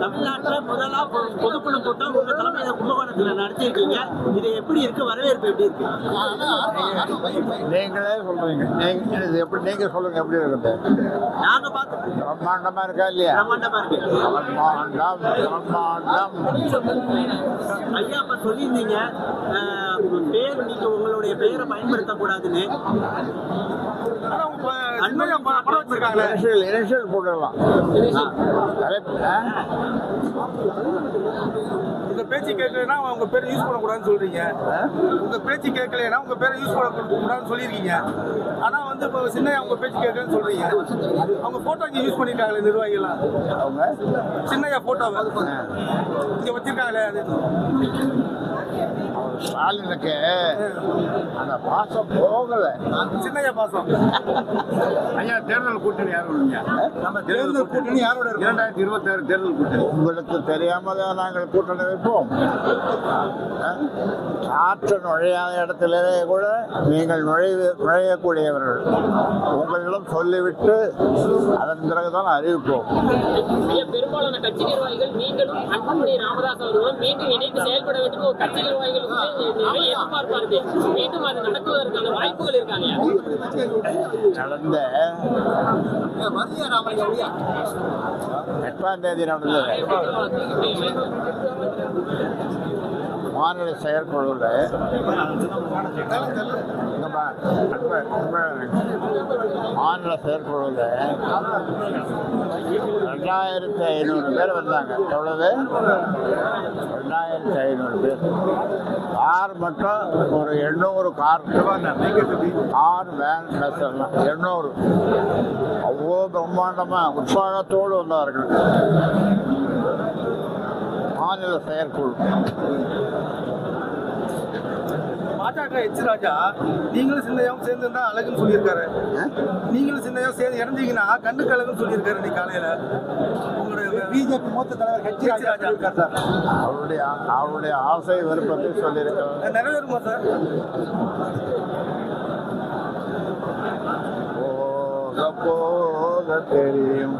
தமிழ்நாட்டுல முதலா பொதுக்குழு கூட்டம் உங்க தலைமையில கும்பகோணத்துல நடத்திருக்கீங்க. இது எப்படி இருக்கு? வரவேற்பு எப்படி இருக்கு? நீங்களே சொல்றீங்க. நீங்க இது எப்படி நீங்க சொல்லுங்க எப்படி இருக்குது நாங்க பார்த்து பிரம்மாண்டமா இருக்கா இல்லையா? பிரம்மாண்டமா இருக்கு. பிரம்மாண்டம் பிரம்மாண்டம். ஐயா அப்ப சொல்லியிருந்தீங்க பேர் நீங்க உங்களுடைய பெயரை பயன்படுத்தக்கூடாதுன்னு. இனிஷியல் இனிஷியல் போட்டுடலாம்? உங்க பேச்சு கேட்கலன்னா உங்க பேரை யூஸ் பண்ணக்கூடாதுன்னு சொல்றீங்க. உங்க பேச்சு கேட்கலன்னா உங்க பேரை யூஸ் பண்ணக்கூடாதுன்னு சொல்லியிருக்கீங்க. ஆனா வந்து இப்போ சின்னையா உங்க பேச்சு கேட்கலன்னு சொல்றீங்க. அவங்க போட்டோ இங்க யூஸ் பண்ணிருக்காங்களே நிர்வாகிகள்லாம். அவங்க? சின்னையா போட்டோவை இங்க வச்சிருக்காங்களே அது. ஸ்டாலினுக்கு அந்த பாசம் போகல. சின்னையா பாசம். ஐயா தேர்தல் கூட்டணி யாரோட நம்ம தேர்தல் கூட்டணி யாரோட இரண்டாயிரத்தி இருபத்தி ஆறு தேர்தல் கூட்டணி. உங்களுக்கு தெரியாமலே நாங்கள் கூட்டணி வைப்போம்? காற்று நுழையாத இடத்திலே கூட நீங்கள் நுழைவு நுழையக்கூடியவர்கள். உங்களிடம் சொல்லிவிட்டு அதன் பிறகுதான் அறிவிப்போம். மிக பெரும்பாலான கட்சி நிர்வாகிகள் நீங்களும் அன்புமணி ராமதாஸ் அவர்களும் மீண்டும் இணைந்து செயல்பட வேண்டும். கட்சி நிர்வாகிகளுக்கு நிறைய எதிர்பார்ப்பா இருக்கு மீண்டும் அது நடக்குவதற்கான வாய்ப்புகள் இருக்காங்க. நடந்த எட்டாம் தேதி நடந்தது. மாநில செயற்குழுவில் மாநில செயற்குழுவில் ரெண்டாயிரத்தி ஐநூறு பேர் வந்தாங்க. எவ்வளவு? ரெண்டாயிரத்தி ஐநூறு பேர். கார் மட்டும் ஒரு எண்ணூறு கார் கார் வேன் பஸ் எல்லாம். எண்ணூறு. அவ்வளோ பிரம்மாண்டமாக உற்சாகத்தோடு வந்தார்கள். மாநில செயற்குழு. பாஜக எச் ராஜா நீங்களும் சின்னையாவும் சேர்ந்து இருந்தா அழகுன்னு சொல்லியிருக்காரு. நீங்களும் சின்னையாவும் சேர்ந்து இறந்தீங்கன்னா கண்ணுக்கு அழகுன்னு சொல்லியிருக்காரு இன்னைக்கு காலையில. உங்களுடைய பிஜேபி மூத்த தலைவர் ஹெச் ராஜா இருக்கார் சார். அவருடைய அவருடைய ஆசை விருப்பத்தை சொல்லியிருக்கிறார் நிறைவேறுமா சார்? போக போக தெரியும்.